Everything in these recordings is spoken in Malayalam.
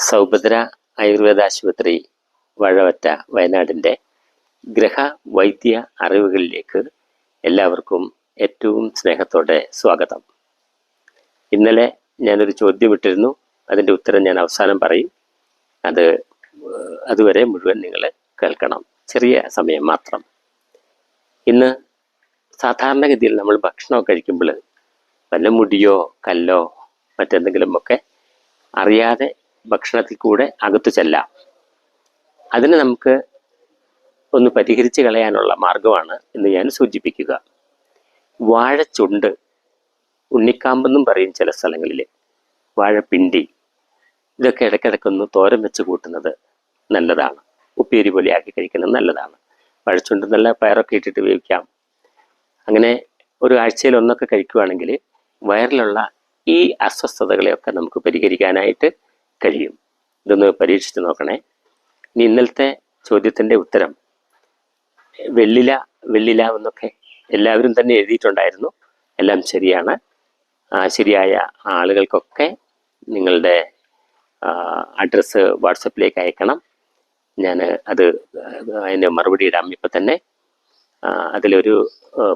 സൗഭദ്ര ആയുർവേദ ആശുപത്രി വഴവറ്റ വയനാടിന്റെ ഗ്രഹ വൈദ്യ അറിവുകളിലേക്ക് എല്ലാവർക്കും ഏറ്റവും സ്നേഹത്തോടെ സ്വാഗതം. ഇന്നലെ ഞാനൊരു ചോദ്യം ഇട്ടിരുന്നു. അതിന്റെ ഉത്തരം ഞാൻ അവസാനം പറയും. അത് അതുവരെ മുഴുവൻ നിങ്ങൾ കേൾക്കണം. ചെറിയ സമയം മാത്രം. ഇന്ന് സാധാരണഗതിയിൽ നമ്മൾ ഭക്ഷണം കഴിക്കുമ്പോൾ വല്ല മുടിയോ കല്ലോ മറ്റെന്തെങ്കിലുമൊക്കെ അറിയാതെ ഭക്ഷണത്തിൽ കൂടെ അകത്തു ചെല്ലാം. അതിന് നമുക്ക് ഒന്ന് പരിഹരിച്ച് കളയാനുള്ള മാർഗമാണ് എന്ന് ഞാൻ സൂചിപ്പിക്കുക. വാഴച്ചുണ്ട് ഉണ്ണിക്കാമ്പെന്നും പറയും ചില സ്ഥലങ്ങളിൽ വാഴപ്പിണ്ടി. ഇതൊക്കെ ഇടയ്ക്കിടയ്ക്കൊന്ന് തോരൻ വെച്ച് കൂട്ടുന്നത് നല്ലതാണ്. ഉപ്പേരി പോലെ ആക്കി കഴിക്കുന്നത് നല്ലതാണ്. വാഴച്ചുണ്ട് നല്ല പയറൊക്കെ ഇട്ടിട്ട് ഉപയോഗിക്കാം അങ്ങനെ ഒരു ആഴ്ചയിൽ ഒന്നൊക്കെ കഴിക്കുകയാണെങ്കിൽ വയറിലുള്ള ഈ അസ്വസ്ഥതകളെയൊക്കെ നമുക്ക് പരിഹരിക്കാനായിട്ട് കഴിയും. ഇതൊന്ന് പരീക്ഷിച്ച് നോക്കണേ. ഇനി ഇന്നലത്തെ ചോദ്യത്തിന്റെ ഉത്തരം. വെള്ളില വെള്ളില എന്നൊക്കെ എല്ലാവരും തന്നെ എഴുതിയിട്ടുണ്ടായിരുന്നു. എല്ലാം ശരിയാണ്. ശരിയായ ആളുകൾക്കൊക്കെ നിങ്ങളുടെ അഡ്രസ്സ് വാട്സപ്പിലേക്ക് അയക്കണം. ഞാൻ അത് അതിന് മറുപടി ഇടാം. ഇപ്പം തന്നെ അതിലൊരു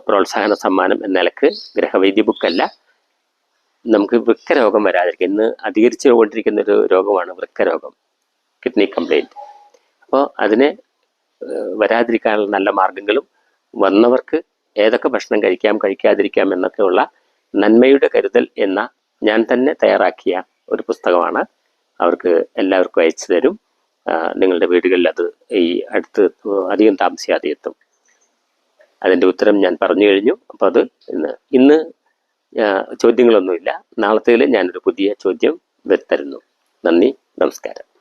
പ്രോത്സാഹന സമ്മാനം എന്ന നിലയ്ക്ക് ഗ്രഹവൈദ്യ ബുക്കല്ല. നമുക്ക് വൃക്കരോഗം വരാതിരിക്കും ഇന്ന് അധികരിച്ചു കൊണ്ടിരിക്കുന്ന ഒരു രോഗമാണ് വൃക്കരോഗം കിഡ്നി കംപ്ലൈന്റ് അപ്പോൾ അതിനെ വരാതിരിക്കാനുള്ള നല്ല മാർഗങ്ങളും വന്നവർക്ക് ഏതൊക്കെ ഭക്ഷണം കഴിക്കാം കഴിക്കാതിരിക്കാം എന്നൊക്കെയുള്ള നന്മയുടെ കരുതൽ എന്ന ഞാൻ തന്നെ തയ്യാറാക്കിയ ഒരു പുസ്തകമാണ് അവർക്ക് എല്ലാവർക്കും അയച്ചു തരും. നിങ്ങളുടെ വീടുകളിൽ അത് ഈ അടുത്ത് അധികം താമസിയാതെ എത്തും. അതിന്റെ ഉത്തരം ഞാൻ പറഞ്ഞു കഴിഞ്ഞു. അപ്പോൾ അത് ഇന്ന് ഇന്ന് ചോദ്യങ്ങളൊന്നുമില്ല. നാളത്തേൽ ഞാനൊരു പുതിയ ചോദ്യം വരുത്തരുന്നു നന്ദി നമസ്കാരം.